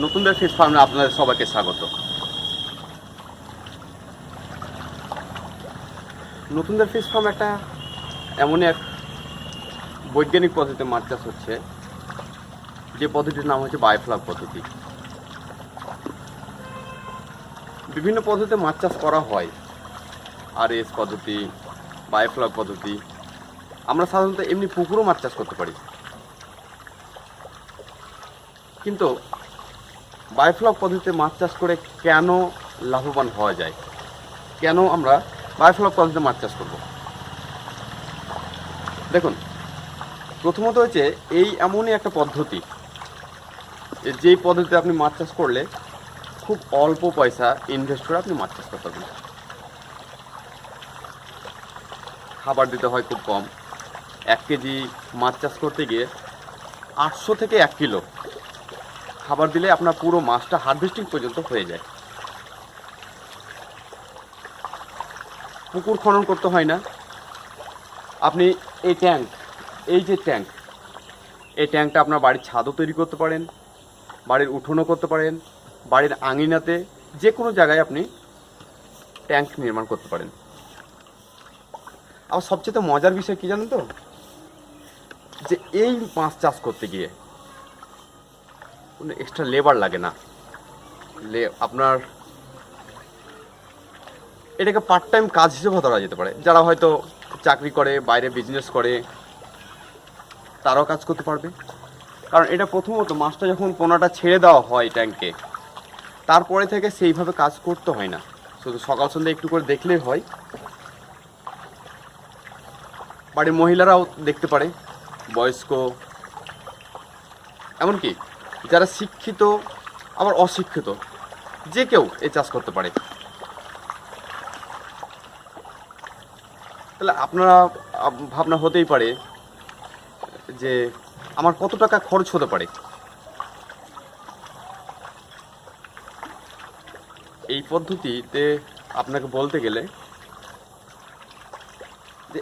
নতুনদের ফিশ ফার্মে আপনাদের সবাইকে স্বাগত। নতুনদের ফিশ ফার্ম একটা এমনই এক বৈজ্ঞানিক পদ্ধতিতে মাছ চাষ হচ্ছে, যে পদ্ধতির নাম হচ্ছে বায়োফ্লাগ পদ্ধতি। বিভিন্ন পদ্ধতিতে মাছ চাষ করা হয় আর এস পদ্ধতি, বায়োফ্লাগ পদ্ধতি। আমরা সাধারণত এমনি পুকুরও মাছ চাষ করতে পারি। কিন্তু বায়োফ্লক পদ্ধতিতে মাছ চাষ করে কেন লাভবান হওয়া যায়? কেন আমরা বায়োফ্লক পদ্ধতিতে মাছ চাষ করব? দেখুন, প্রথমত হচ্ছে এই এমনই একটা পদ্ধতি যে যেই পদ্ধতিতে আপনি মাছ চাষ করলে খুব অল্প পয়সা ইনভেস্ট করে আপনি মাছ চাষ করতে পারবেন। খাবার দিতে হয় খুব কম। এক কেজি মাছ চাষ করতে গিয়ে আটশো থেকে এক কিলো খাবার দিলে আপনার পুরো মাছটা হারভেস্টিং পর্যন্ত হয়ে যায়। পুকুর খনন করতে হয় না। আপনি এই ট্যাঙ্ক এই যে ট্যাঙ্ক এই ট্যাঙ্কটা আপনার বাড়ির ছাদও তৈরি করতে পারেন, বাড়ির উঠোনও করতে পারেন, বাড়ির আঙিনাতে যে কোনো জায়গায় আপনি ট্যাঙ্ক নির্মাণ করতে পারেন। আবার সবচেয়ে মজার বিষয় কি জানেন তো? যে এই মাছ চাষ করতে গিয়ে কোনো এক্সট্রা লেবার লাগে না। আপনার এটাকে পার্ট টাইম কাজ হিসেবে ধরা যেতে পারে। যারা হয়তো চাকরি করে, বাইরে বিজনেস করে, তারাও কাজ করতে পারবে। কারণ এটা প্রথমত মাছটা যখন পোনাটা ছেড়ে দেওয়া হয় ট্যাঙ্কে তারপরে থেকে সেইভাবে কাজ করতে হয় না। শুধু সকাল সন্ধ্যা একটু করে দেখলেই হয়। বাড়ির মহিলারাও দেখতে পারে, বয়স্ক। এমনকি যারা শিক্ষিত, আবার অশিক্ষিত, যে কেউ এই চাষ করতে পারে। তাহলে আপনারা ভাবনা হতেই পারে যে আমার কত টাকা খরচ হতে পারে। এই পদ্ধতিতে আপনাকে বলতে গেলে যে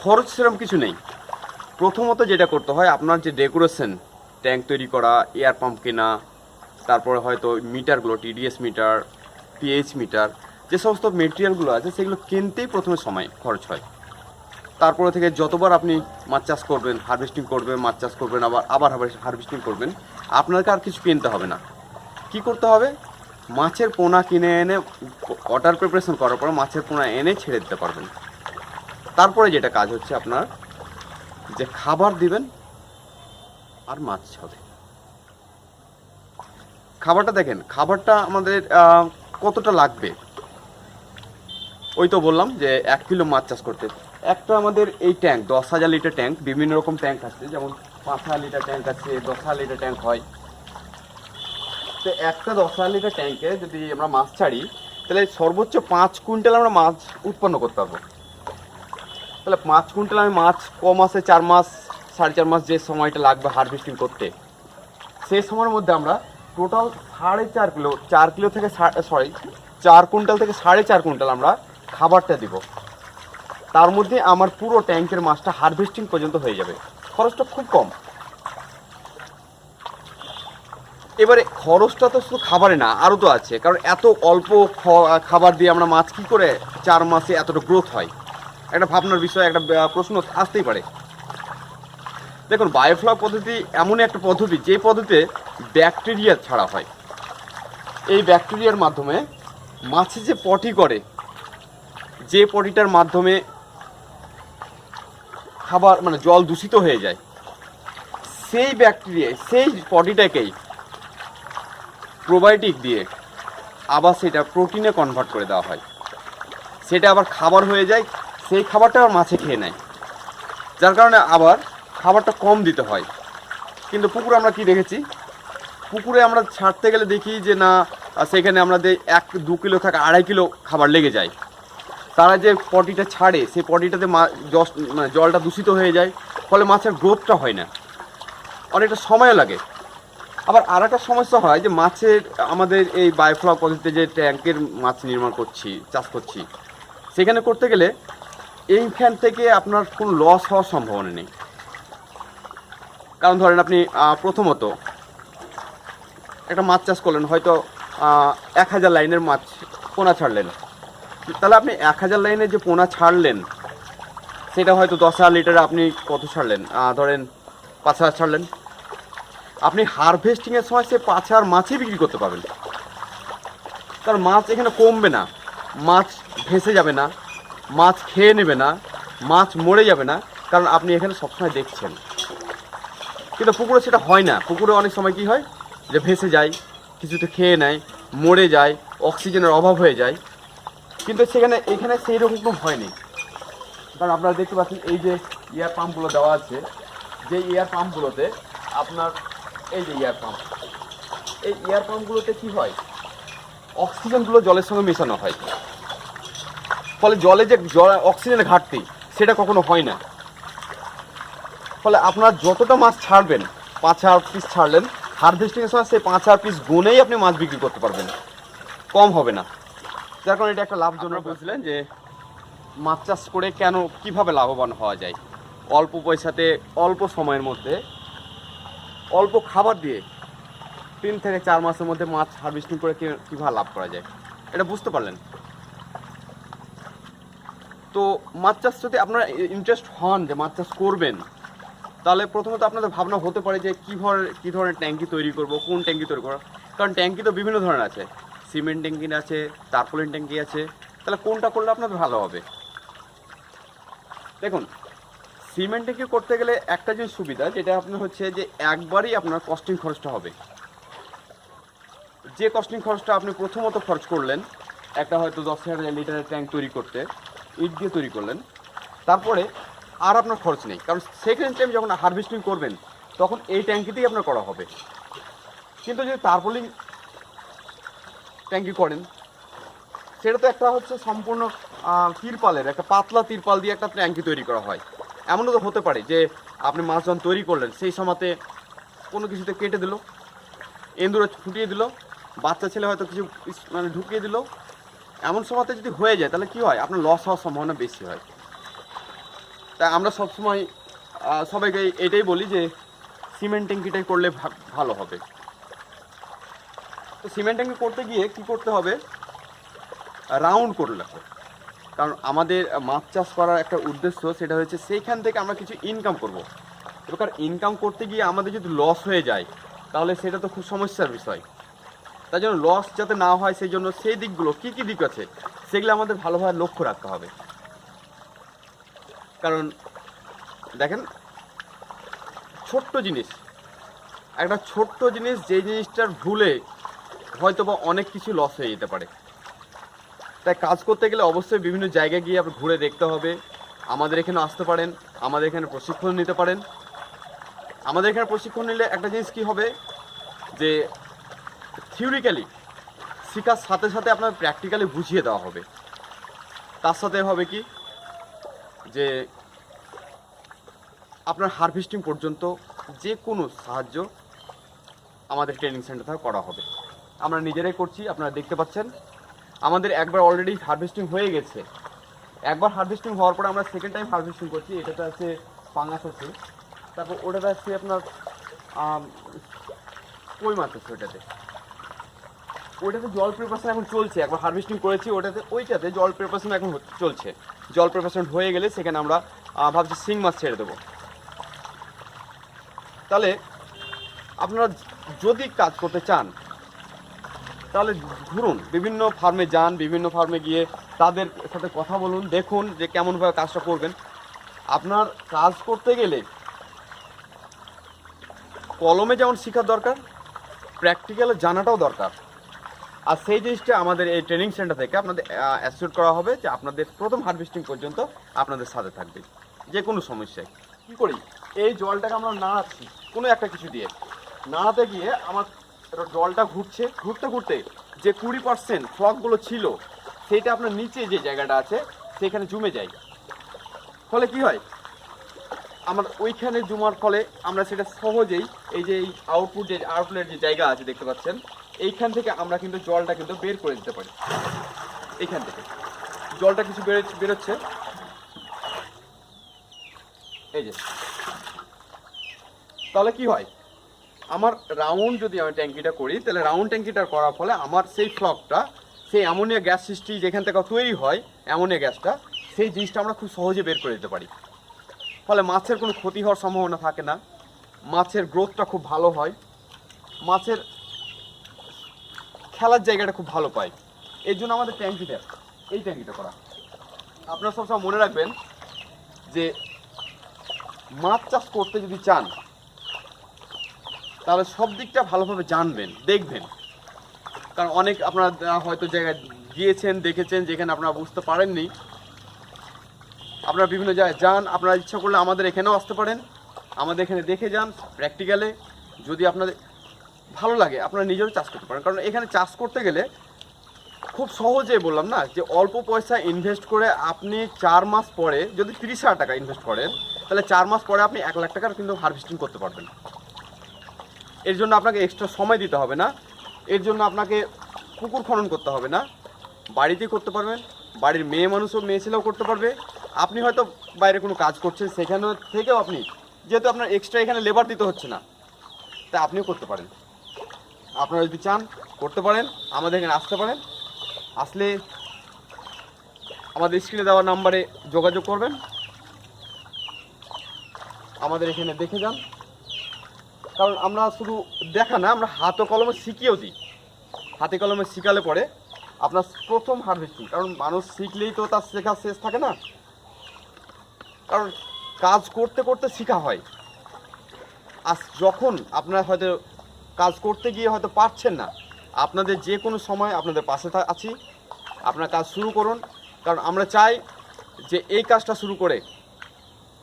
খরচ সেরকম কিছু নেই। প্রথমত যেটা করতে হয়, আপনার যে ডেকোরেশন ট্যাঙ্ক তৈরি করা এয়ার পাম্প কেনা, তারপরে হয়তো মিটারগুলো টিডিএস মিটার পিএইচ মিটার, যে সমস্ত মেটেরিয়ালগুলো আছে সেগুলো কিনতেই প্রথমে সময় খরচ হয়। তারপরে থেকে যতবার আপনি মাছ চাষ করবেন হারভেস্টিং করবেন, মাছ চাষ করবেন, আবার আবার হারভেস্টিং করবেন, আপনাকে আর কিছু কিনতে হবে না। কি করতে হবে? মাছের পোনা কিনে এনে ওয়াটার প্রিপারেশন করার পর মাছের পোনা এনে ছেড়ে দিতে পারবেন। তারপরে যেটা কাজ হচ্ছে আপনার, যে খাবার দিবেন আর মাছ হবে। খাবারটা দেখেন, খাবারটা আমাদের কতটা লাগবে? ওই তো বললাম যে এক কিলো মাছ চাষ করতে। একটা আমাদের এই ট্যাঙ্ক, দশ হাজার লিটার ট্যাঙ্ক, বিভিন্ন রকম ট্যাঙ্ক আছে, যেমন পাঁচ হাজার লিটার ট্যাঙ্ক আছে, দশ হাজার লিটার ট্যাঙ্ক হয়। তো একটা দশ হাজার লিটার ট্যাঙ্কে যদি আমরা মাছ ছাড়ি, তাহলে সর্বোচ্চ পাঁচ কুইন্টাল আমরা মাছ উৎপন্ন করতে পারব। তাহলে পাঁচ কুইন্টাল আমি মাছ ক মাসে, চার মাস সাড়ে চার মাস যে সময়টা লাগবে হারভেস্টিং করতে, সেই সময়ের মধ্যে আমরা টোটাল সাড়ে চার কিলো চার কিলো থেকে সরি চার কুইন্টাল থেকে সাড়ে চার কুইন্টাল আমরা খাবারটা দিব। তার মধ্যে আমার পুরো ট্যাঙ্কের মাছটা হারভেস্টিং পর্যন্ত হয়ে যাবে। খরচটা খুব কম। এবারে খরচটা তো শুধু খাবারে না আরও তো আছে। কারণ এত অল্প খাবার দিয়ে আমরা মাছ কী করে চার মাসে এতটা গ্রোথ হয়? একটা ভাবনার বিষয়, একটা প্রশ্ন আসতেই পারে। দেখুন বায়োফ্লক পদ্ধতি এমনই একটা পদ্ধতি যে পদ্ধতিতে ব্যাকটেরিয়া ছাড়া হয়। এই ব্যাকটেরিয়ার মাধ্যমে মাছে যে পটি করে, যে পটিটার মাধ্যমে খাবার মানে জল দূষিত হয়ে যায়, সেই ব্যাকটেরিয়া সেই পটিটাকেই প্রোবায়োটিক দিয়ে আবার সেটা প্রোটিনে কনভার্ট করে দেওয়া হয়। সেটা আবার খাবার হয়ে যায়, সেই খাবারটা আবার মাছে খেয়ে নেয়। যার কারণে আবার খাবারটা কম দিতে হয়। কিন্তু পুকুরে আমরা কি দেখেছি? পুকুরে আমরা ছাড়তে গেলে দেখি যে না, সেখানে আমাদের এক দু কিলো থেকে আড়াই কিলো খাবার লেগে যায়। তারা যে পটিটা ছাড়ে সেই পটিটাতে মা মানে জলটা দূষিত হয়ে যায়, ফলে মাছের গ্রোথটা হয় না। অনেকটা সময় লাগে। আবার আর একটা সমস্যা হয় যে মাছের আমাদের এই বায়োফ্লক পদ্ধতিতে যে ট্যাঙ্কের মাছ নির্মাণ করছি, চাষ করছি, সেখানে করতে গেলে এইখান থেকে আপনার কোনো লস হওয়ার সম্ভাবনা নেই। কারণ ধরেন আপনি প্রথমত একটা মাছ চাষ করলেন, হয়তো এক হাজার লাইনের মাছ, পোনা ছাড়লেন। তাহলে আপনি এক হাজার লাইনের যে পোনা ছাড়লেন, সেটা হয়তো দশ হাজার লিটারে আপনি কত ছাড়লেন? ধরেন পাঁচ হাজার ছাড়লেন। আপনি হারভেস্টিংয়ের সময় সে পাঁচ হাজার মাছই বিক্রি করতে পারবেন। কারণ মাছ এখানে কমবে না। মাছ ভেসে যাবে না। মাছ খেয়ে নেবে না। মাছ মরে যাবে না। কারণ আপনি এখানে সবসময় দেখছেন। কিন্তু পুকুরে সেটা হয় না। পুকুরে অনেক সময় কি হয় যে ভেসে যায়, কিছুতে খেয়ে নেয়, মরে যায়, অক্সিজেনের অভাব হয়ে যায়। কিন্তু সেখানে, এখানে সেই রকম কোনো হয়নি কারণ আপনারা দেখতে পাচ্ছেন এই যে এয়ার পাম্পগুলো দেওয়া আছে, যে এয়ার পাম্পগুলোতে আপনার, এই যে এয়ার পাম্প, এই এয়ার পাম্পগুলোতে কি হয়? অক্সিজেনগুলো জলের সঙ্গে মেশানো হয়। ফলে জলে যে, জল, অক্সিজেনের ঘাটতি, সেটা কখনো হয় না। ফলে আপনার যতটা মাছ ছাড়বেন পাঁচ হাজার পিস ছাড়লেন হারভেস্টিংয়ের সময় সেই পাঁচ হাজার পিস গুনেই আপনি মাছ বিক্রি করতে পারবেন। কম হবে না। যার কারণে এটা একটা লাভজনক বলছিলেন যে মাছ চাষ করে কেন কীভাবে লাভবান হওয়া যায়? অল্প পয়সাতে অল্প সময়ের মধ্যে অল্প খাবার দিয়ে তিন থেকে চার মাসের মধ্যে মাছ হারভেস্টিং করে কীভাবে লাভ করা যায়? এটা বুঝতে পারলেন? তো মাছ চাষ যদি আপনারা ইন্টারেস্ট হন যে মাছ চাষ করবেন তাহলে প্রথমত আপনাদের ভাবনা হতে পারে যে কী ধরনের কী ধরনের ট্যাঙ্কি তৈরি করব, কোন ট্যাঙ্কি তৈরি করব? কারণ ট্যাঙ্কি তো বিভিন্ন ধরনের আছে। সিমেন্ট ট্যাঙ্কি আছে, তারপলিন ট্যাঙ্কি আছে। তাহলে কোনটা করলে আপনাদের ভালো হবে? দেখুন, সিমেন্ট ট্যাঙ্কি করতে গেলে একটা জিনিস সুবিধা, যেটা আপনার হচ্ছে যে একবারই আপনার কস্টিং খরচটা হবে। যে কস্টিং খরচটা আপনি প্রথমত খরচ করলেন, একটা হয়তো দশ হাজার লিটারের ট্যাঙ্ক তৈরি করতে, ইট দিয়ে তৈরি করলেন। তারপরে আর আপনার খরচ নেই। কারণ সেকেন্ড টাইম যখন হারভেস্টিং করবেন, তখন এই ট্যাঙ্কিতেই আপনার করা হবে। কিন্তু যদি তারপলিং ট্যাঙ্কি করেন, সেটা তো একটা হচ্ছে সম্পূর্ণ তিরপালের, একটা পাতলা তিরপাল দিয়ে একটা ট্যাঙ্কি তৈরি করা হয়। এমনও তো হতে পারে যে আপনি মাছ যখন তৈরি করলেন, সেই সময়তে কোনো কিছুতে কেটে দিল, এন্দুরে ফুটিয়ে দিল, বাচ্চা ছেলে হয়তো কিছু মানে ঢুকিয়ে দিল। এমন সময়তে যদি হয়ে যায়, তাহলে কি হয়? আপনার লস হওয়ার সম্ভাবনা বেশি হয়। তাই আমরা সবসময় সবাইকে এটাই বলি যে সিমেন্ট ট্যাঙ্কিটাই করলে ভালো হবে। তো সিমেন্ট ট্যাঙ্কি করতে গিয়ে কি করতে হবে? রাউন্ড করে রাখো কারণ আমাদের মাছ চাষ করার একটা উদ্দেশ্য সেটা হচ্ছে সেইখান থেকে আমরা কিছু ইনকাম করব। এবার ইনকাম করতে গিয়ে আমাদের যদি লস হয়ে যায়, তাহলে সেটা তো খুব সমস্যার বিষয়। তাই জন্য লস যাতে না হয়, সেই জন্য সেই দিকগুলো কী কী দিক আছে, সেগুলো আমাদের ভালোভাবে লক্ষ্য রাখতে হবে। কারণ, দেখেন, ছোট্ট জিনিস। একটা ছোট্ট জিনিস যে জিনিসটার ভুলে হয়তো বা অনেক কিছু লস হয়ে যেতে পারে। তাই কাজ করতে গেলে অবশ্যই বিভিন্ন জায়গায় গিয়ে আপনি ঘুরে দেখতে হবে। আমাদের এখানে আসতে পারেন, আমাদের এখানে প্রশিক্ষণ নিতে পারেন। আমাদের এখানে প্রশিক্ষণ নিলে একটা জিনিস কি হবে? যে থিওরিক্যালি শেখার সাথে সাথে আপনার প্র্যাকটিক্যালি বুঝিয়ে দেওয়া হবে। তার সাথে হবে কি? যে আপনার হারভেস্টিং পর্যন্ত যে কোনো সাহায্য আমাদের ট্রেনিং সেন্টার থেকে করা হবে। আমরা নিজেরাই করছি, আপনারা দেখতে পাচ্ছেন। আমাদের একবার অলরেডি হারভেস্টিং হয়ে গেছে। একবার হারভেস্টিং হওয়ার পরে আমরা সেকেন্ড টাইম হারভেস্টিং করছি, এটাতে আছে পাঙাশ আছে। তারপর ওটাতে আছে আপনার কই মাছ আছে ওটাতে? ওইটাতে জল প্রিপারেশন এখন চলছে। একবার হারভেস্টিং করেছি ওটাতে ওইটাতে জল প্রিপারেশন এখন চলছে। জল প্রিপারেশন হয়ে গেলে সেখানে আমরা ভাবছি শিং মাছ ছেড়ে দেবো। তাহলে, আপনারা যদি কাজ করতে চান, তাহলে ঘুরুন বিভিন্ন ফার্মে যান, বিভিন্ন ফার্মে গিয়ে তাদের সাথে কথা বলুন, দেখুন যে কেমনভাবে কাজটা করবেন। আপনার কাজ করতে গেলে কলমে যেমন শেখার দরকার প্র্যাকটিক্যালে জানাটাও দরকার। আর সেই জিনিসটা আমাদের এই ট্রেনিং সেন্টার থেকে আপনাদের অ্যাসিওর করা হবে যে আপনাদের প্রথম হারভেস্টিং পর্যন্ত আপনাদের সাথে থাকবে। যে কোনো সমস্যায়। কী করি? এই জলটাকে আমরা নাড়াচ্ছি। কোনো একটা কিছু দিয়ে। নাড়াতে গিয়ে আমার জলটা ঘুরছে। ঘুরতে ঘুরতে যে কুড়ি পার্সেন্ট ফ্লকগুলো ছিল, সেইটা আপনার নিচে যে জায়গাটা আছে সেখানে জমে যায়। ফলে কি হয়? আমার ওইখানে জমার ফলে আমরা সেটা সহজেই এই যে এই আউটপুট যে আউটলেট যে জায়গা আছে দেখতে পাচ্ছেন এইখান থেকে আমরা কিন্তু জলটা কিন্তু বের করে দিতে পারি। এইখান থেকে। জলটা কিছু বেরো, বেরোচ্ছে। এই যে। তাহলে কি হয়? আমার রাউন্ড যদি আমি ট্যাঙ্কিটা করি, তাহলে রাউন্ড ট্যাঙ্কিটা করার ফলে আমার সেই ফ্লকটা সেই অ্যামোনিয়া গ্যাস সৃষ্টি যেখান থেকে তৈরি হয় অ্যামোনিয়া গ্যাসটা সেই জিনিসটা আমরা খুব সহজে বের করে দিতে পারি। ফলে মাছের কোনো ক্ষতি হওয়ার সম্ভাবনা থাকে না। মাছের গ্রোথটা খুব ভালো হয়। মাছের খেলার জায়গাটা খুব ভালো পায়। এর জন্য আমাদের ট্যাঙ্কিটা, এই ট্যাঙ্কিটা করা। আপনারা সবসময় মনে রাখবেন যে মাছ চাষ করতে যদি চান, তাহলে সব দিকটা ভালোভাবে জানবেন, দেখবেন। কারণ অনেক আপনারা হয়তো জায়গায় গিয়েছেন, দেখেছেন, যেখানে আপনারা বুঝতে পারেননি। আপনারা বিভিন্ন জায়গায় যান, আপনারা ইচ্ছা করলে আমাদের এখানেও আসতে পারেন। আমাদের এখানে দেখে যান প্র্যাকটিক্যালে যদি আপনাদের ভালো লাগে, আপনারা নিজেরও চাষ করতে পারেন। কারণ এখানে চাষ করতে গেলে খুব সহজে বললাম না যে অল্প পয়সা ইনভেস্ট করে আপনি চার মাস পরে যদি তিরিশ হাজার টাকা ইনভেস্ট করেন, তাহলে চার মাস পরে আপনি এক লাখ টাকার কিন্তু হারভেস্টিং করতে পারবেন। এর জন্য আপনাকে এক্সট্রা সময় দিতে হবে না। এর জন্য আপনাকে পুকুর খনন করতে হবে না। বাড়িতেই করতে পারবেন, বাড়ির মেয়ে মানুষও মেয়ে ছেলেও করতে পারবে। আপনি হয়তো বাইরে কোনো কাজ করছেন, সেখানে থেকেও আপনি, যেহেতু আপনার এক্সট্রা এখানে লেবার দিতে হচ্ছে না, তা আপনিও করতে পারেন। আপনারা যদি চান, করতে পারেন, আমাদের এখানে আসতে পারেন। আসলে আমাদের স্ক্রিনে দেওয়া নাম্বারে যোগাযোগ করবেন। আমাদের এখানে দেখে যান। কারণ আমরা শুধু দেখা না, আমরা হাতে কলমে শিখিয়েও দিই। হাতে কলমে শিখালে পরে আপনার প্রথম হারভেস্টিং কারণ মানুষ শিখলেই তো তার শেখা শেষ থাকে না। কারণ কাজ করতে করতে শেখা হয়। আর যখন আপনারা হয়তো কাজ করতে গিয়ে হয়তো পারছেন না। আপনাদের যে কোনো সময় আপনাদের পাশে আছি। আপনার কাজ শুরু করুন। কারণ আমরা চাই যে এই কাজটা শুরু করে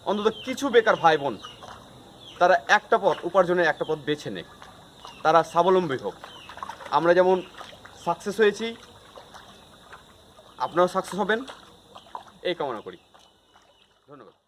অন্তত কিছু বেকার ভাই বোন তারা একটা পথ, উপার্জনের একটা পথ বেছে নেক। তারা স্বাবলম্বী হোক। আমরা যেমন সাকসেস হয়েছি, আপনারাও সাকসেস হবেন। এই কামনা করি। ধন্যবাদ।